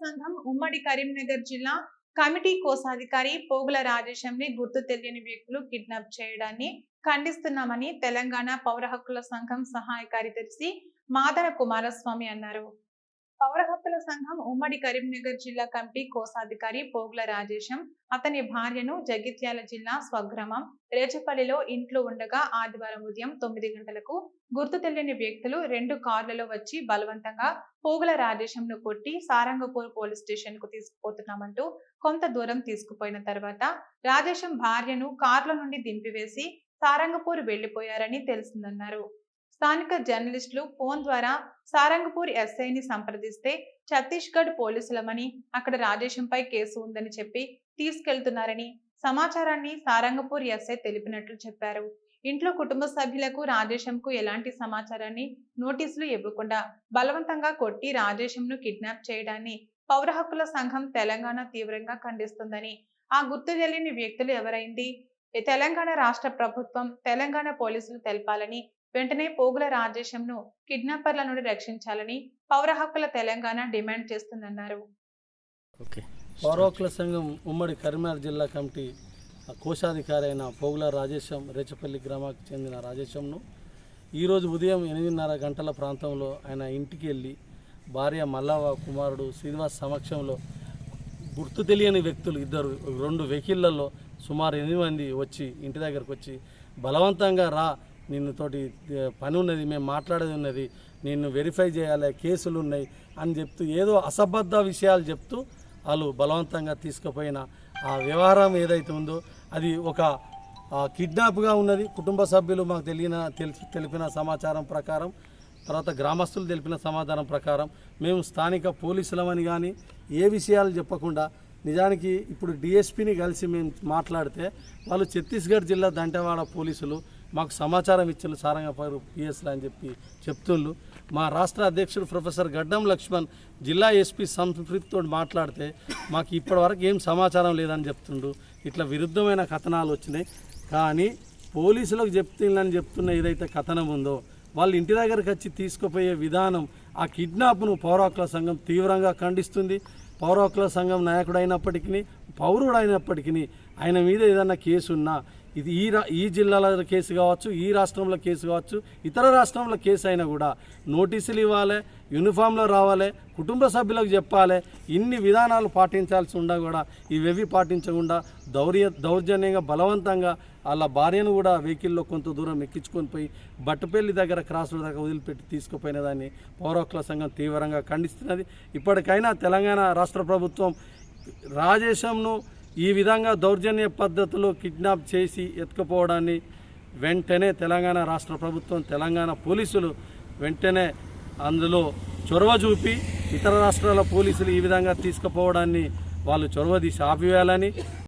సంఘం ఉమ్మడి కరీంనగర్ జిల్లా కమిటీ కోశాధికారి పోగుల రాజేశంని గుర్తు తెలియని వ్యక్తులు కిడ్నాప్ చేయడాన్ని ఖండిస్తున్నామని తెలంగాణ పౌర హక్కుల సంఘం సహాయ కార్యదర్శి మాదన కుమారస్వామి అన్నారు. పౌర హక్కుల సంఘం ఉమ్మడి కరీంనగర్ జిల్లా కమిటీ కోశాధికారి పోగుల రాజేశం అతని భార్యను జగిత్యాల జిల్లా స్వగ్రామం రేచపల్లిలో ఇంట్లో ఉండగా ఆదివారం ఉదయం తొమ్మిది గంటలకు గుర్తు తెలియని వ్యక్తులు రెండు కార్లలో వచ్చి బలవంతంగా పోగుల రాజేశంను కొట్టి సారంగపూర్ పోలీస్ స్టేషన్కు తీసుకుపోతున్నామంటూ కొంత దూరం తీసుకుపోయిన తర్వాత రాజేశం భార్యను కార్ల నుండి దింపివేసి సారంగపూర్ వెళ్ళిపోయారని తెలిసిందన్నారు. స్థానిక జర్నలిస్టులు ఫోన్ ద్వారా సారంగపూర్ ఎస్ఐని సంప్రదిస్తే ఛత్తీస్గఢ్ పోలీసులమని అక్కడ రాజేశంపై కేసు ఉందని చెప్పి తీసుకెళ్తున్నారని సమాచారాన్ని సారంగపూర్ ఎస్ఐ తెలిపినట్లు చెప్పారు. ఇంట్లో కుటుంబ సభ్యులకు రాజేశంకు ఎలాంటి సమాచారాన్ని నోటీసులు ఇవ్వకుండా బలవంతంగా కొట్టి రాజేశంను కిడ్నాప్ చేయడాన్ని పౌర హక్కుల సంఘం తెలంగాణ తీవ్రంగా ఖండిస్తుందని ఆ గుర్తు తెలియని వ్యక్తులు ఎవరైంది? తెలంగాణ రాష్ట్ర ప్రభుత్వం తెలంగాణ పోలీసులు తెలపాలని వెంటనే పోగుల రాజేశంను కిడ్నాపర్ల నుండి రక్షించాలని పౌర హక్కుల తెలంగాణ డిమాండ్ చేస్తుందన్నారు. ఓకే. పౌరవకుల సంఘం ఉమ్మడి కరీంనగర్ జిల్లా కమిటీ కోశాధికారి అయిన పోగుల రాజేశం రేచపల్లి గ్రామానికి చెందిన రాజేశంను ఈరోజు ఉదయం ఎనిమిదిన్నర గంటల ప్రాంతంలో ఆయన ఇంటికి వెళ్ళి భార్య మల్లవ కుమారుడు శ్రీనివాస్ సమక్షంలో గుర్తు తెలియని వ్యక్తులు ఇద్దరు రెండు వెహికల్లలో సుమారు ఎనిమిది మంది వచ్చి ఇంటి దగ్గరకు వచ్చి బలవంతంగా రా నిన్ను తోటి పని ఉన్నది మేము మాట్లాడేది ఉన్నది నిన్ను వెరిఫై చేయాలి కేసులు ఉన్నాయి అని చెప్తూ ఏదో అసబద్ధ విషయాలు చెప్తూ వాళ్ళు బలవంతంగా తీసుకుపోయిన ఆ వ్యవహారం ఏదైతే ఉందో అది ఒక కిడ్నాప్గా ఉన్నది. కుటుంబ సభ్యులు మాకు తెలియన తెలిసి తెలిపిన సమాచారం ప్రకారం తర్వాత గ్రామస్తులు తెలిపిన సమాధానం ప్రకారం మేము స్థానిక పోలీసులమని కానీ ఏ విషయాలు చెప్పకుండా నిజానికి ఇప్పుడు డిఎస్పీని కలిసి మేము మాట్లాడితే వాళ్ళు ఛత్తీస్గఢ్ జిల్లా దంటవాడ పోలీసులు మాకు సమాచారం ఇచ్చిన సారంగపారు పిఎస్లు అని చెప్పి చెప్తుండ్రు మా రాష్ట్ర అధ్యక్షుడు ప్రొఫెసర్ గడ్డం లక్ష్మణ్ జిల్లా ఎస్పీ సంస్కృతితో మాట్లాడితే మాకు ఇప్పటివరకు ఏం సమాచారం లేదని చెప్తుండు. ఇట్లా విరుద్ధమైన కథనాలు వచ్చినాయి. కానీ పోలీసులకు చెప్తుందని చెప్తున్న ఏదైతే కథనం ఉందో వాళ్ళ ఇంటి దగ్గరకు వచ్చి తీసుకుపోయే విధానం ఆ కిడ్నాప్ను పౌర హక్కుల సంఘం తీవ్రంగా ఖండిస్తుంది. పౌర హక్కుల సంఘం నాయకుడైనప్పటికీ పౌరుడు అయినప్పటికీ ఆయన మీద ఏదైనా కేసు ఉన్నా ఇది ఈ రా ఈ జిల్లాల కేసు కావచ్చు ఈ రాష్ట్రంలో కేసు కావచ్చు ఇతర రాష్ట్రంలో కేసు అయినా కూడా నోటీసులు ఇవ్వాలి యూనిఫామ్లో రావాలి కుటుంబ సభ్యులకు చెప్పాలి ఇన్ని విధానాలు పాటించాల్సి ఉండా కూడా ఇవేవి పాటించకుండా దౌర్య దౌర్జన్యంగా బలవంతంగా వాళ్ళ భార్యను కూడా వెహికల్లో కొంత దూరం ఎక్కించుకొని పోయి బట్టపల్లి దగ్గర క్రాస్ రోడ్ దగ్గర వదిలిపెట్టి తీసుకుపోయిన దాన్ని పౌర సంఘం తీవ్రంగా ఖండిస్తున్నది. ఇప్పటికైనా తెలంగాణ రాష్ట్ర ప్రభుత్వం రాజేశంను ఈ విధంగా దౌర్జన్య పద్ధతిలో కిడ్నాప్ చేసి ఎత్తుకుపోవడాన్ని వెంటనే తెలంగాణ రాష్ట్ర ప్రభుత్వం తెలంగాణ పోలీసులు వెంటనే అందులో చొరవ చూపి ఇతర రాష్ట్రాల పోలీసులు ఈ విధంగా తీసుకుపోవడాన్ని వాళ్ళు చొరవ తీసి ఆపివేయాలని